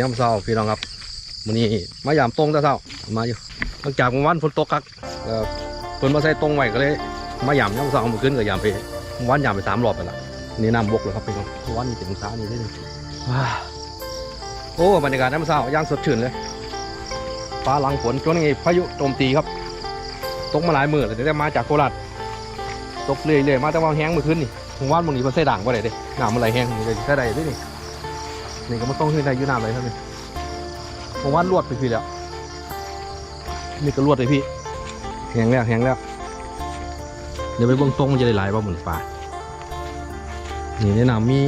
ยามเช้าพี่น้องครับมื้อนี้มายามตรงแต่เช้ามาอยู่หลังจากเมื่อวานฝนตกครับเออเพิ่นมาใส่ตรงไว้ก็เลยมายามยามเช้ามื่อคืนก็ยามไปเมื่อวานยามไปสามรอบไปละนี่น้ำบกเลยครับพี่น้องเมื่อวานนี่เป็นสานี่ได้เลยว้าโอ้บรรยากาศยามเช้าย่างสดชื่นเลยฟ้าหลังฝนช่วงนี้พายุโจมตีครับ ตกมาหลายมื้อเลยแต่มาจากโคราชตกเรื่อยๆมาแต่ว่าแห้งเมื่อคืนนี่ผมว่ามันนี้มันใส่ด่างบ่ได้เด้น้ำมันไหลแห้งเลยใส่ได้ด้นี่ นี่ก็มันต้องขึ้นได้อยู่น้ำเลยครับนี่ผมว่าลวดไปพี่แล้ว นี่ก็ลวดเลยพี่แห้งแล้วแห้งแล้ว เดี๋ยวไปเบิ่งตรงมันจะได้หลายป่ะหมุนปลานี่ในน้ำมี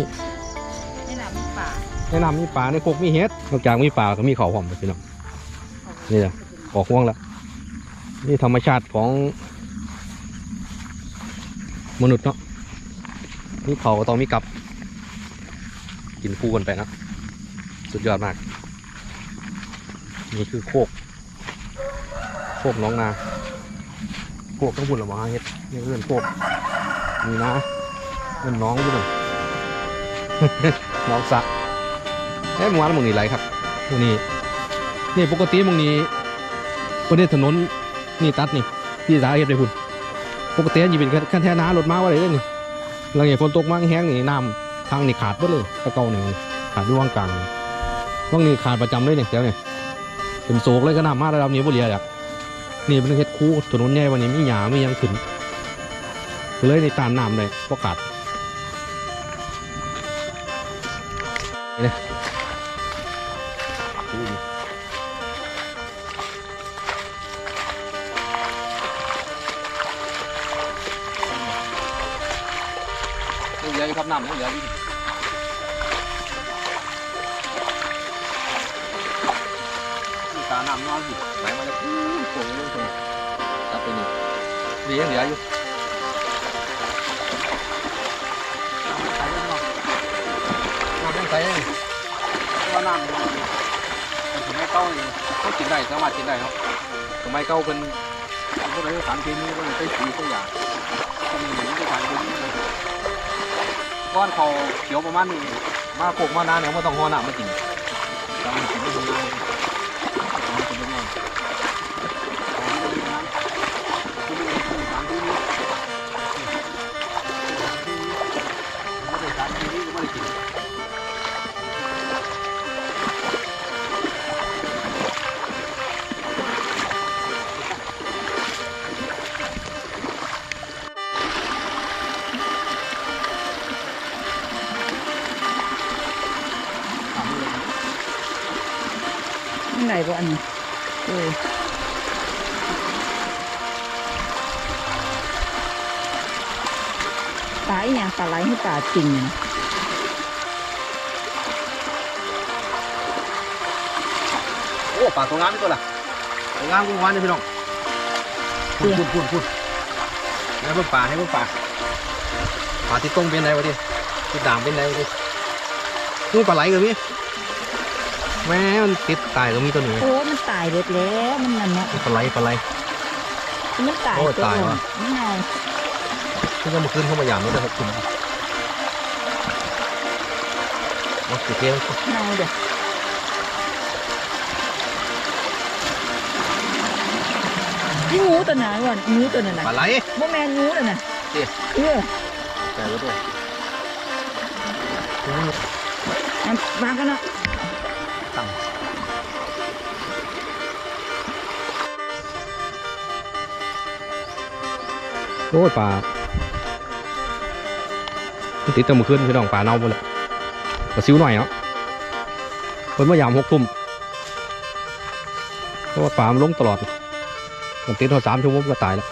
นี่น้ำป่าในน้ำมีปลาในโคกมีเห็ดนอกจากมีปลาก็มีเขาวหอมพี่น้องนี่แหละออกห่วงแล้วนี่ธรรมชาติของ มนุษย์เนาะนี่เขาก็ต้องมีกับ กินคู่กันไปนะ สุดยอดมาก นี่คือโคก โคกน้องนา โคกต้องบุญหรือมาเฮ็ดนี่เรื่องโคกนี่นะเรื่องน้องด้วยน้องสะเอ้ยมึงวันมึงนี่ไรครับมึงนี่นี่ปกติมึงนี่ประเทศถนนนี่ตัดนี่พี่สาเฮ็ดได้พุ่นปกติอันนี้เป็นแค่แท่น้ารถมาว่าอะไรเด้อนี่หลังจากฝนตกมาแห้งนี่น้ำทางนี่ขาดหมดเลยตะเกาหนึ่งขาดด้วยว่างกลาง ว่างนี่ขาดประจำเลยเนี่ยแถวเนี่ยเป็นโศกเลยก็น้ำมาระดับนี้บ่เหลียอะนี่เป็นเฮ็ดคู่ถนนใหญ่วันนี้มีหญ้ามีหยังขึ้น เลยในตามน้ำเลยก็ขาดนี่นะเหลืออยู่ครับน้ำเหลืออยู่ น้ำนอนอยู่ไหลมาเลยอู้ยโผล่เลยโผล่จับไปนี่ดียังเหลืออยู่น้ำยังใสเลยว่าน้ำสมัยเก่านี่เขากินได้สามารถกินได้ครับสมัยเก่าเป็นก็เลยสารเคมีก็เลยใช้สีตัวอย่างก็มีหนึ่งที่สารเคมีเลยก้อนเขาเขียวประมาณนี้มาโขกมานานเนี่ยไม่ต้องห่อหนามากิน จริงเนี่ยโอ้ปลาตัวงามนี่ตัวละตัวงามกูวันนี่พี่น้องพูดพูดพูดพูดให้เพิ่งปลาให้เพิ่งปลาปลาที่ต้งเป็นไรวะดิที่ด่างเป็นไรวะดินู่นปลาไหลกับพี่แม่มันติดตายก็มีตัวหนึ่งโอ้มันตายเบิดแล้วมันนั่นเนาะปลาไหลปลาไหลมันตายโอ้ตัวตายว่ะนี่ไงที่จะมาขึ้นเข้ามาอย่างนี้นะครับคุณ โอเคเกมไงเด้อนี่งูตัวไหนวะงูตัวนั้นน่ะปลาไหลบ่แม่นงูนั่นน่ะเอ๊ะเออใส่ไว้ด้วยอันวางกันเนาะตั้งโอ้ยปลามันติดแตะมือขึ้นพี่น้องปลาเน่าหมดเลย ปลาซิวหน่อยเนาะคนมายามหกทุ่มเพราะว่าปลามันลงตลอดมันติดมาสามชั่วโมงก็ตายแล้ว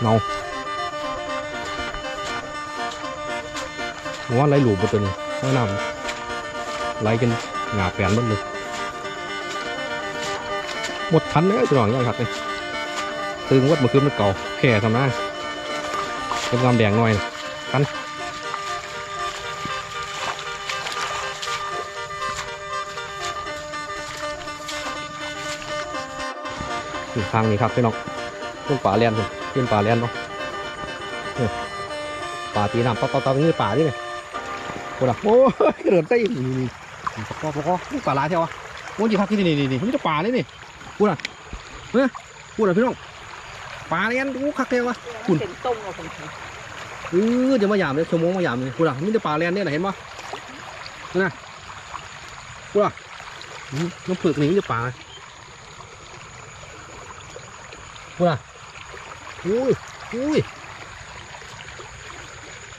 เน่าว่าไหลหลูบหมดตัวนี้ข้าน้ำไหลกันหงาแปลนหมดเลยหมดคันเลยพี่น้องยังครับนี่ตึงวัดมื่อคืนมันเก่าแค่ทำหน้าเป็นงามแดงหน่อยคัน อยู่ทางนี้ครับพี่น้องต้นป่าเลียนผมขึ้นป่าเลียนเนาะป่าตีน้ำต๊อกต๊อกต๊อนี่ป่านี่ไงกูละโอ้ยกระโดดใต้นี่นี่นี่ปลาคอปลาคอนี่ป่าลายเท่าวะโอ้ยจีทักที่นี่นี่นี่มันจะป่านี่นี่กูละเนี่ยกูละพี่น้องป่าเนี่ยกูคักเท่าวะคุณเป็นต้มเอาคนไทยเออเดี๋ยวมาหยามเลยชั่วโมงมาหยามเลยกูละมีแต่ป่าแลนเนี่ยเห็นปะนี่นะกูละอืมน้ำผึกนี่มันจะป่า กูละอุ้ยอุ้ย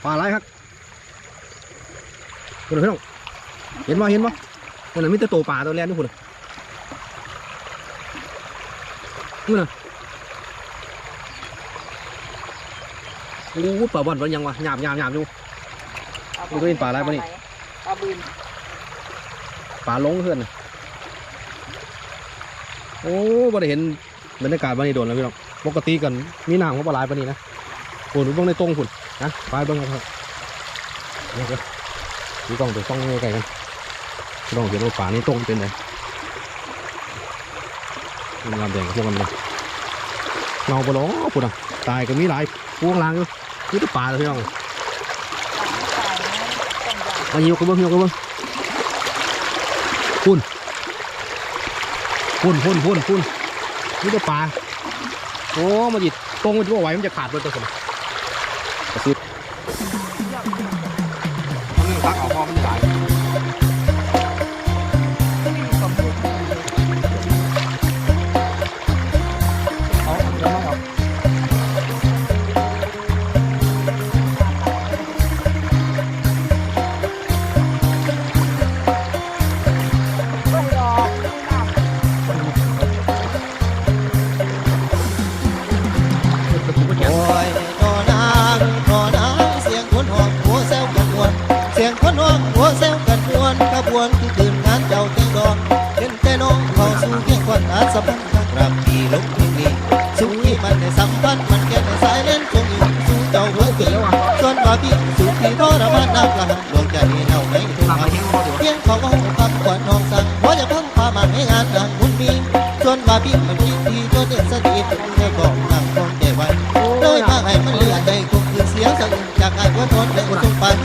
ป่าอะไรครับกูละพี่น้องเห็นปะเห็นปะกูละมีแต่ตัวป่าตัวแลนนี่กูละกูละโอ้ป่าบ่อนมันยังวะหยาบหยาบหยาบอยู่มันก็เป็นปลาอะไรปะนี่ปลาบืนป่าลงเพื่อนน่ะโอ้บ่ได้เห็น บรรยากาศวันนี้โดนแล้วพี่น้องปกติกันมีน้ำเขาปลายปนี้นะโอ้หนูเบ้องในตรงพุ่นนะไปเบ้างครับเดี๋ยวเดี๋ยวดูกล้องไปส่องไกลกันพี่น้องเห็นว่าป่านี้ตรงเป็นไงมันงามแดงพวกมันเลยเงาปลอพุ่นอะตายก็มีหลายพวงลางอยู่นี่ตัวป่าเลยพี่น้องมาหิวกันบิ้งหิวกันบิ้งพุ่นพุ่นพุ่นพุ่นนี่ ตัวปลาโอ้มาจิตรงมันจะบอกไหวมันจะขาดไปตัวสมกระซิบมันเรื่องซักเอาพอมันสาย พี่สู่ที่ทรมานนักละหันดวงใจเน่าไม่ถูกทำข์มาเพียงเขาก็หูคำขวัญน้องสั่งว่าจะพังพามาให้งานนานบุญมีส่วนว่าพี่มันคิดดีจนเด็ดสนิทเธอบอกนั่งคงใจไว้โดยมาให้มันเลือดได้คงคือเสียงสั่งจากไอ้หัวทนและอุดมปัน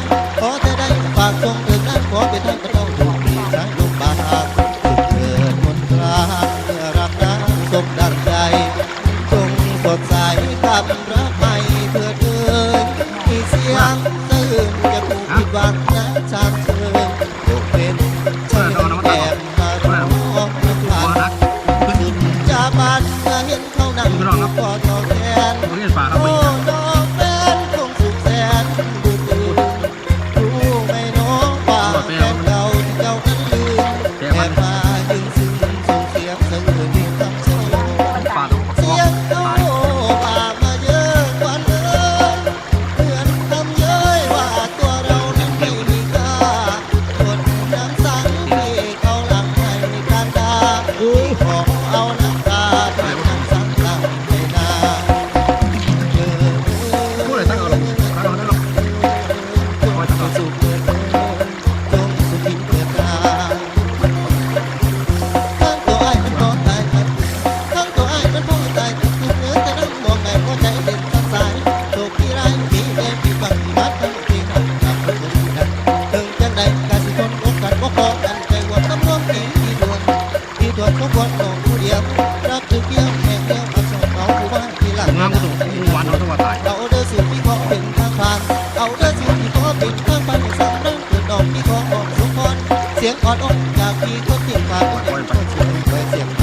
สียงอ่อนอกจากพี่คนที่ฝากคนเป็นคนเสียง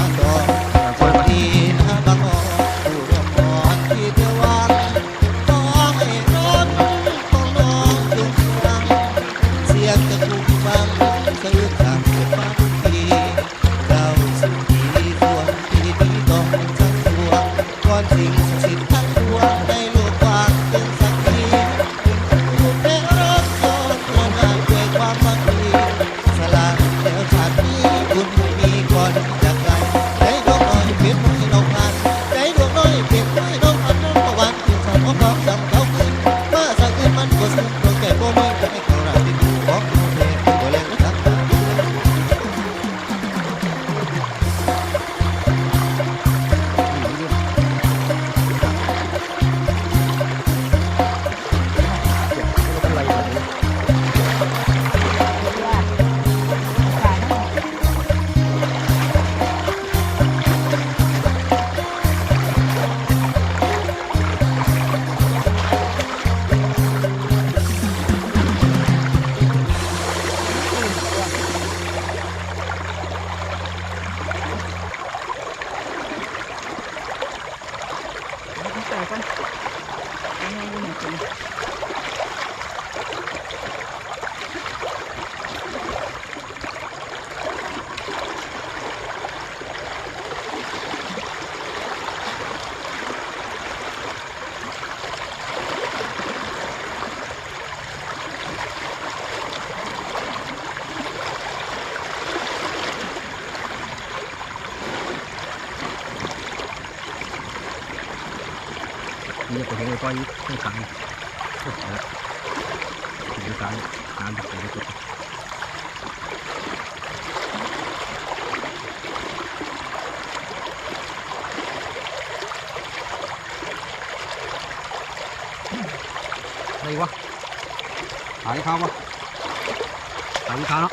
ไอ้ก้อยข้างขางโอ้โหถึงกลางน้ำแบบนี้ก็อะไรวะหายข้าววะหายข้าวเนาะ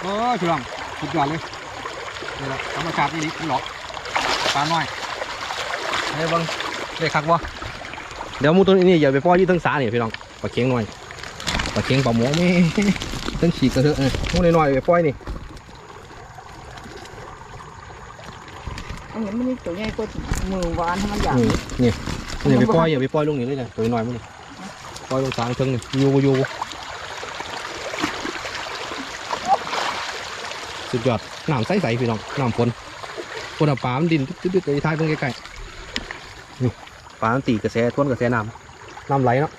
โอ้ยชุลังสุดยอดเลยนี่แหละธรรมชาตินี่ดิหรอกปลาน้อยเฮ้ยบังได้คักวะ เดี๋ยวหมูตัวนี้อย่าไปปล่อยที่ทั้งสาเนี่ยพี่น้องปลาเค็งหน่อยปลาเค็งปลาหมอไม่ทั้งฉีกกระเทอะเออหมูน้อยๆไปปล่อยนี่อันนี้มันนี่ตัวใหญ่กว่ามือหวานทั้งมันอย่างอืมนี่อย่าไปปล่อยอย่าไปปล่อยลงนี่เลยนะตัวน้อยมันนี่ปล่อยลงสางเชิงนี่อยู่บ่อยู่บ่สุดยอดน้ำใสๆพี่น้องน้ำฝนคนเอาปลามันดินตึ๊ดๆไปท้ายเพิ่งใกล้ๆนี่ ปลามันตีกระแสทวนกระแสน้ำน้ำไหลเนาะ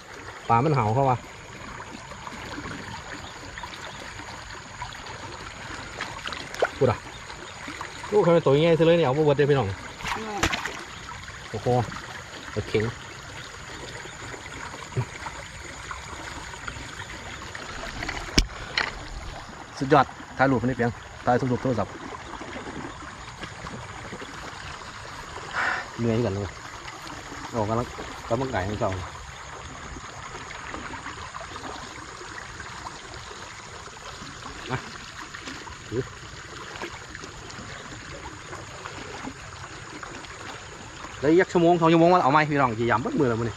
ปลามันเห่าเข้าว่าลูกทำไมตัวใหญ่ซะเลยเนี่ยเอาไปเบิดเลยพี่น้องโอ้โหโอเคสุดยอดถ่ายรูปนนี่เพียงถ่ายรูปโทรศัพท์เหนื่อยกันเลย ออกกำลังกำลังกายให้เจ้าอะถือแล้ยักชั่วโมงสองชั่วโมงว่าเอาไหมพี่น้องกี่ยามเบิดมือแล้วมันนี่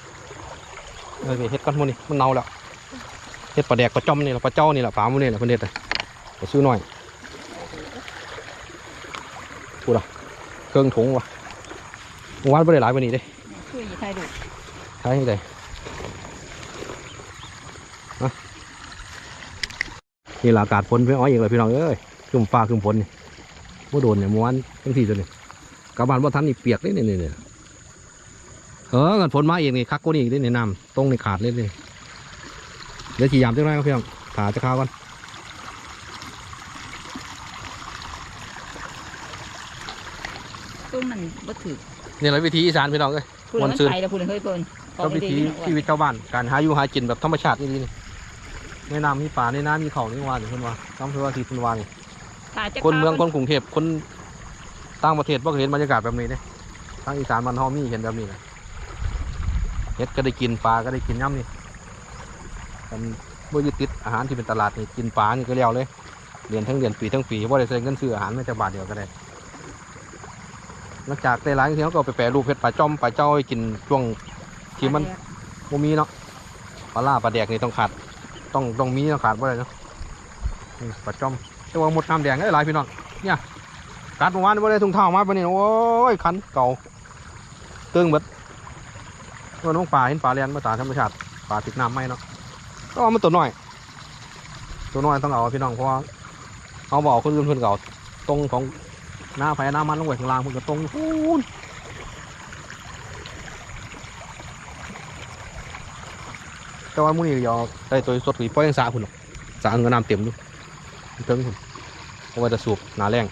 เออนี่เฮ็ดก้อนมันนี่มันเน่าแล้วเฮ็ดปลาแดกปลาจอมนี่แหละปลาเจ้านี่แหละปลามันนี่แหละเพิ่นเฮ็ดเลยไปซื้อหน่อยพูดอะเครื่องถุงวะวานไม่ได้หลายวันนี้เด้ ช่วยยีไทยดูใช่ไหมอะนี่ละอากาศฝนเพียอ้อยอีกเลยพี่น้องเอ้ยขึ้นฟ้าขึ้นฝนนี่ว่าโดนเนี่ยมื่อวนทั้งที่ตัวนี่กลับบ้านว่าทันนี่เปียกเลยนี่นี่นี่เออเงินฝนมาอีกนี่คักกว่านี่อีกนี่น้ำตรงในขาดเลยนี่เดี๋ยวขี่ยามจังไรครับพี่น้องถาจะข้าวกันต้นมันบ่ถือนี่แหละวิธีอีสานพี่น้องเอ้ย พูดแล้วมันไปแล้วพูดเลยเฮ้ยเปิ้ลก็วิธีชีวิตชาวบ้านการหาอยู่หากินแบบธรรมชาตินี่นี่ในน้ำมีป่าในน้ำมีเขานี่ว่าอย่างเช่นว่าคำเพื่อว่าที่เพิ่นว่านี่คนเมืองคนกรุงเทพคนต่างประเทศบ่เคยเห็นบรรยากาศแบบนี้เด้ทางอีสานมันเฮามีเห็นแบบนี้นะเฮ็ดก็ได้กินปลาก็ได้กินย่ำนี่กันบ่ยึดติดอาหารที่เป็นตลาดนี่กินปลานี่ก็แล้วเลยเดือนทั้งเดือนปีทั้งปีบ่ได้ใช้เงินซื้ออาหารแม้แต่บาทเดียวก็ได้ นอกจากได้หลายที่เขาก็เอาไปแปรรูปเฮ็ดปลาจ้อมปลาเจ้าให้กินช่วงที่มันบ่มีเนาะปลาล่าปลาแดกนี่ต้องขาด ต้องต้องมีต้องขาดบ่ได้เนาะนี่ปลาจ้อมแต่ว่าหมดน้ำแดงได้หลายพี่น้องเนี่ยกัดเมื่อวานไม่ได้ถุงเท้ามาปะเนี่ยโอ้ยคันเก่าตึงเบิดว่าน้องปลาเห็นปลาเลียนมาตามธรรมชาติปลาติดน้ำไหมเนาะก็เอามันตัวน้อย ตัวน้อยต้องเอาพี่น้องเพราะว่าเอาบอกคนอื่นเพื่อนเก่าตรงของ หน้าไฟหน้ามันลงไปข้างล่างเพื่นก็ตรงพูนแต่ว่ามื้อนี้ยวได้ตัวสดผีป้อยยังสาคุณหรอกสาเงินน้ำเต็มอยู่เทิงผมเอาไว้จะสูบหนาแรง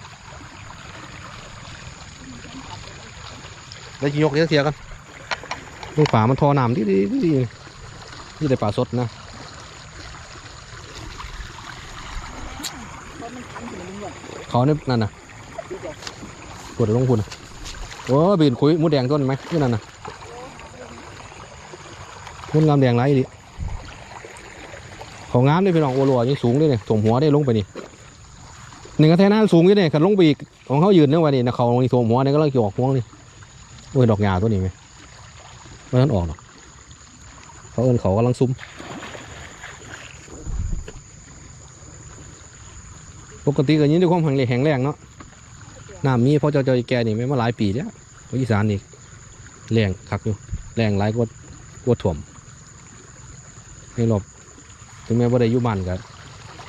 แล้วจะยกเลี้ยงเสียกันลูกป่ามันทอน้ำดีดีดีดีนี่ได้ปลาสดนะเขาเนี่ยนั่นนะ ปวดลงคุณโอ้บีนคุยหมูแดงต้นไหมนี่นั่นนะมุนงามแดงไรดิขางงามเลยพี่น้องโอรัวยังสูงเลยเนี่ยสมหัวได้ลงไปนี่หนึ่งกระแทกน้าสูงอยู่เนี่ยขันลงไปอีกของเขายืนเนี่ยวันนี้นะเขาลงนี่สมหัวเนี่ยก็เลังจะออกหัวนี่โอ้ยดอกหญ้าตัวนี้ไหมไม่ทันออกหรอกเขาเอินเขากำลังซุ่มปกติก็ยินด้วยความแข็งแรงแข็งแรงเนาะ น้ำมีเพราะเจ้าเจ้าแกนี่ไม่มาหลายปีแล้วอีสานนี่แรงคักอยู่แรงหลายกว่ากว่าถ่วมในรอบถึงแม้ว่าได้ยู่บ้านก็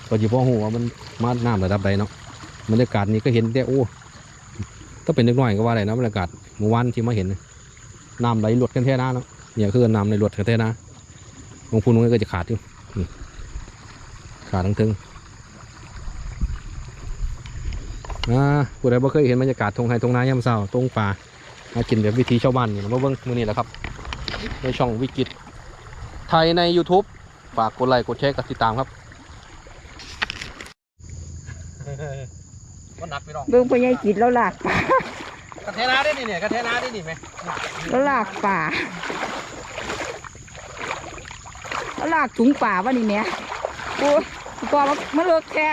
ก็จะพอหูว่ามันมาน้ำระดับใดเนาะบรรยากาศนี้ก็เห็นแต่โอ้ถ้าเป็นเล็กน้อยก็ว่าได้นะบรรยากาศเมื่อวานที่มาเห็นน้ำไหลหลดกันแท่น้าเนาะเนี่ยคือน้ำในหลดกันแท่น้าบางพูนมันก็จะขาดอยู่ขาดทั้งทึง อ่าผู้ใดบ่เคยเห็นบรรยากาศทงไฮทงนายามเช้าตรงป่ามากินแบบวิถีชาวบ้านนี่มาเบิ่งมื้อนี้แหละครับ ในช่องวิกิตไทยใน YouTube ฝากกดไลค์กดแชร์กดติดตามครับก็หนักไปหรอกเบิ่งพ่อใหญ่กินแล้วลากป่ากระเทนาได้นี่เนี่ยกระเทนาได้นี่ไหมแล้วลากป่าแล้วลากถุงป่าว่านี่แหม่โอ้ยกว่ามันมันเลิกแค่